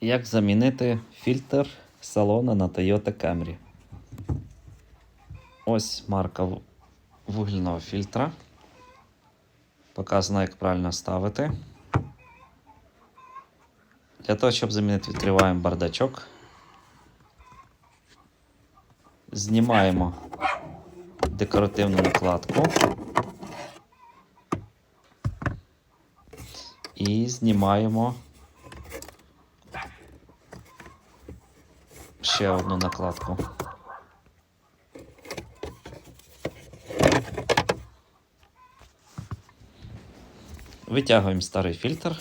Як замінити фільтр салона на Toyota Camry? Ось марка вугільного фільтра. Показано, як правильно ставити. Для того, щоб замінити, відкриваємо бардачок. Знімаємо декоративну накладку. І знімаємо ще одну накладку. Витягуємо старий фільтр.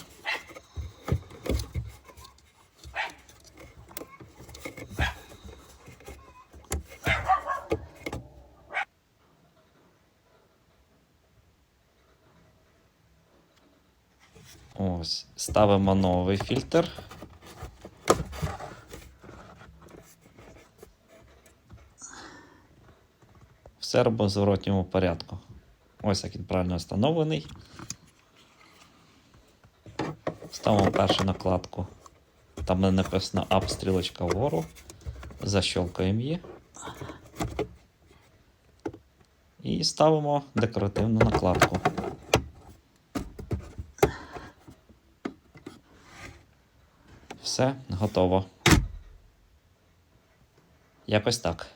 Ось, ставимо новий фільтр. Все робимо в зворотньому порядку. Ось як він правильно встановлений. Ставимо першу накладку. Там написано Up стрілочка вгору. Защолкуємо її. І ставимо декоративну накладку. Все, готово. Якось так.